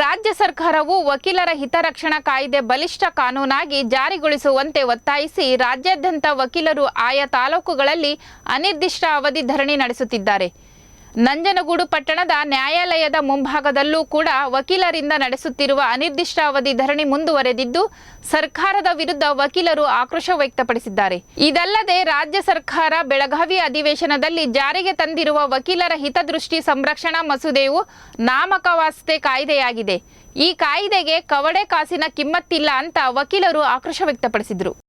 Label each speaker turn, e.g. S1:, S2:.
S1: ರಾಜ್ಯ ಸರ್ಕಾರವು ವಕೀಲರ ಹಿತರಕ್ಷಣಾ ಕಾಯ್ದೆ ಬಲಿಷ್ಠ ಕಾನೂನಾಗಿ ಜಾರಿಗೊಳಿಸುವಂತೆ ಒತ್ತಾಯಿಸಿ ರಾಜ್ಯಾದ್ಯಂತ ವಕೀಲರು ಆಯಾ ತಾಲೂಕುಗಳಲ್ಲಿ ಅನಿರ್ದಿಷ್ಟ ಅವಧಿ ಧರಣಿ ನಡೆಸುತ್ತಿದ್ದಾರೆ. ನಂಜನಗೂಡು ಪಟ್ಟಣದ ನ್ಯಾಯಾಲಯದ ಮುಂಭಾಗದಲ್ಲೂ ಕೂಡ ವಕೀಲರಿಂದ ನಡೆಸುತ್ತಿರುವ ಅನಿರ್ದಿಷ್ಟಾವಧಿ ಧರಣಿ ಮುಂದುವರೆದಿದ್ದು, ಸರ್ಕಾರದ ವಿರುದ್ಧ ವಕೀಲರು ಆಕ್ರೋಶ ವ್ಯಕ್ತಪಡಿಸಿದ್ದಾರೆ. ಇದಲ್ಲದೆ, ರಾಜ್ಯ ಸರ್ಕಾರ ಬೆಳಗಾವಿ ಅಧಿವೇಶನದಲ್ಲಿ ಜಾರಿಗೆ ತಂದಿರುವ ವಕೀಲರ ಹಿತದೃಷ್ಟಿ ಸಂರಕ್ಷಣಾ ಮಸೂದೆಯು ನಾಮಕವಾಸ್ತೆ ಕಾಯ್ದೆಯಾಗಿದೆ. ಈ ಕಾಯ್ದೆಗೆ ಕವಡೆ ಕಾಸಿನ ಕಿಮ್ಮತ್ತಿಲ್ಲ ಅಂತ ವಕೀಲರು ಆಕ್ರೋಶ ವ್ಯಕ್ತಪಡಿಸಿದರು.